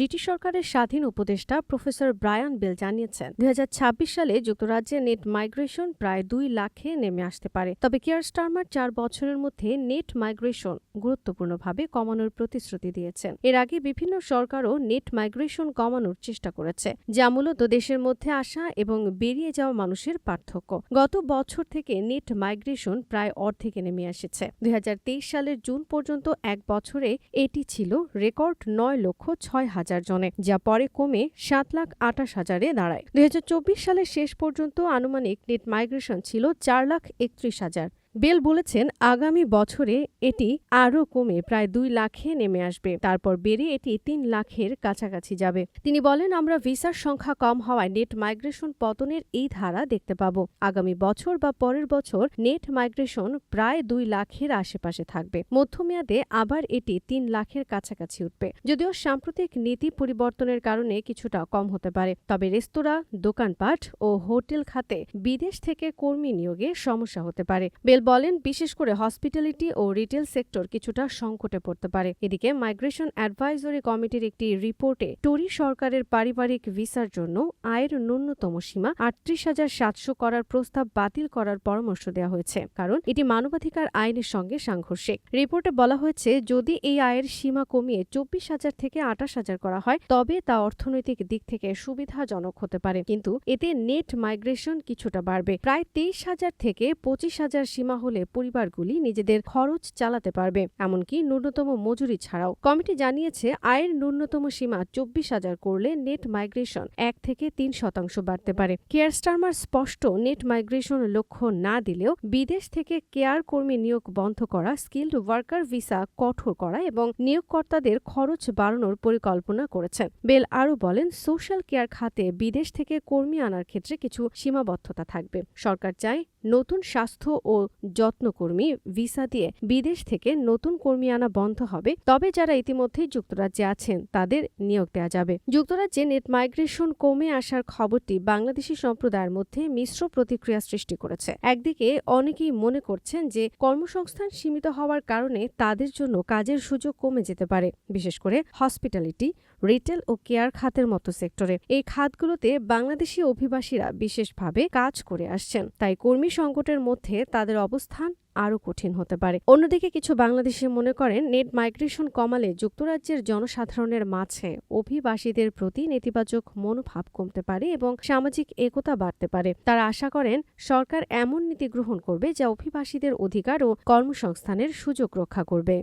British সরকারের স্বাধীন উপদেষ্টা প্রফেসর ব্রায়ান বেল জানিয়েছেন, দুই হাজার ছাব্বিশ সালে যুক্তরাজ্যে নেট মাইগ্রেশন প্রায় দুই লাখে নেমে আসতে পারে। তবে কেয়ার স্টারমার চার বছরের মধ্যে নেট মাইগ্রেশন গুরুত্বপূর্ণভাবে কমানোর প্রতিশ্রুতি দিয়েছেন। এর আগে বিভিন্ন সরকারও নেট মাইগ্রেশন কমানোর চেষ্টা করেছে, যা মূলত দেশের মধ্যে আসা এবং বেরিয়ে যাওয়া মানুষের পার্থক্য। গত বছর থেকে নেট মাইগ্রেশন প্রায় অর্ধেকে নেমে এসেছে। দুই হাজার তেইশ সালের জুন পর্যন্ত এক বছরে এটি ছিল রেকর্ড নয় লক্ষ ছয় হাজার। জনে যা পরে কমে সাত লাখ আঠাশ হাজারে দাঁড়ায়। দুই হাজার চব্বিশ সালের শেষ পর্যন্ত আনুমানিক নেট মাইগ্রেশন ছিল চার লাখ একত্রিশ হাজার। বেল বলেছেন, আগামী বছরে এটি আরও কমে প্রায় দুই লাখে নেমে আসবে। তারপর বেড়ে এটি তিন লাখের কাছাকাছি যাবে। তিনি বলেন, আমরা ভিসার সংখ্যা কম হওয়ায় নেট মাইগ্রেশন পতনের এই ধারা দেখতে পাব। আগামী বছর বা পরের বছর নেট মাইগ্রেশন প্রায় দুই লাখের আশেপাশে থাকবে। মধ্যমেয়াদে আবার এটি তিন লাখের কাছাকাছি উঠবে। যদিও সাম্প্রতিক নীতি পরিবর্তনের কারণে কিছুটা কম হতে পারে, তবে রেস্তোরাঁ, দোকানপাট ও হোটেল খাতে বিদেশ থেকে কর্মী নিয়োগে সমস্যা হতে পারে। বেল বলেন, বিশেষ করে হসপিটালিটি ও রিটেল সেক্টর কিছুটা সংকটে পড়তে পারে। এদিকে মাইগ্রেশন অ্যাডভাইজরি কমিটির একটি রিপোর্টে টরি সরকারের পারিবারিক ভিসার জন্য আয়ের ন্যূনতম সীমা আটত্রিশ হাজার সাতশো করার প্রস্তাব বাতিল করার পরামর্শ দেওয়া হয়েছে, কারণ এটি মানবাধিকার আইনের সঙ্গে সাংঘর্ষিক। রিপোর্টে বলা হয়েছে, যদি এই আয়ের সীমা কমিয়ে চব্বিশ হাজার থেকে আটাশ হাজার করা হয়, তবে তা অর্থনৈতিক দিক থেকে সুবিধাজনক হতে পারে। কিন্তু এতে নেট মাইগ্রেশন কিছুটা বাড়বে। প্রায় তেইশ হাজার থেকে পঁচিশ হাজার সীমা হলে পরিবারগুলি নিজেদের খরচ চালাতে পারবে, এমনকি ন্যূনতম মজুরি ছাড়াও। কমিটি জানিয়েছে, আয়ের ন্যূনতম সীমা চব্বিশ হাজার করলে নেট মাইগ্রেশন এক থেকে তিন শতাংশ বাড়তে পারে। কেয়ার স্টারমার স্পষ্ট নেট মাইগ্রেশন লক্ষ্য না দিলেও বিদেশ থেকে কেয়ার কর্মী নিয়োগ বন্ধ করা, স্কিল্ড ওয়ার্কার ভিসা কঠোর করা এবং নিয়োগকর্তাদের খরচ বাড়ানোর পরিকল্পনা করেছেন বেল আরও বলেন, সোশ্যাল কেয়ার খাতে বিদেশ থেকে কর্মী আনার ক্ষেত্রে কিছু সীমাবদ্ধতা থাকবে। সরকার চায় নতুন স্বাস্থ্য ও যত্নকর্মী ভিসা দিয়ে বিদেশ থেকে নতুন কর্মী আনা বন্ধ হবে। তবে যারা ইতিমধ্যেই যুক্তরাজ্যে আছেন, তাদের নিয়োগ দেওয়া যাবে। যুক্তরাজ্যে নেট মাইগ্রেশন কমে আসার খবরটি বাংলাদেশি সম্প্রদায়ের মধ্যে মিশ্র প্রতিক্রিয়া সৃষ্টি করেছে। একদিকে, অনেকেই মনে করছেন যে কর্মসংস্থান সীমিত হওয়ার কারণে তাদের জন্য কাজের সুযোগ কমে যেতে পারে, বিশেষ করে হসপিটালিটি, রিটেল ও কেয়ার খাতের মতো সেক্টরে। এই খাতগুলোতে বাংলাদেশি অভিবাসীরা বিশেষভাবে কাজ করে আসছেন। তাই কর্মী সংকটের মধ্যে তাদের অবস্থান আরও কঠিন হতে পারে। অন্যদিকে কিছু বাংলাদেশি মনে করেন, নেট মাইগ্রেশন কমালে যুক্তরাজ্যের জনসাধারণের মাঝে অভিবাসীদের প্রতি নেতিবাচক মনোভাব কমতে পারে এবং সামাজিক একতা বাড়তে পারে। তারা আশা করেন, সরকার এমন নীতি গ্রহণ করবে যা অভিবাসীদের অধিকার ও কর্মসংস্থানের সুযোগ রক্ষা করবে।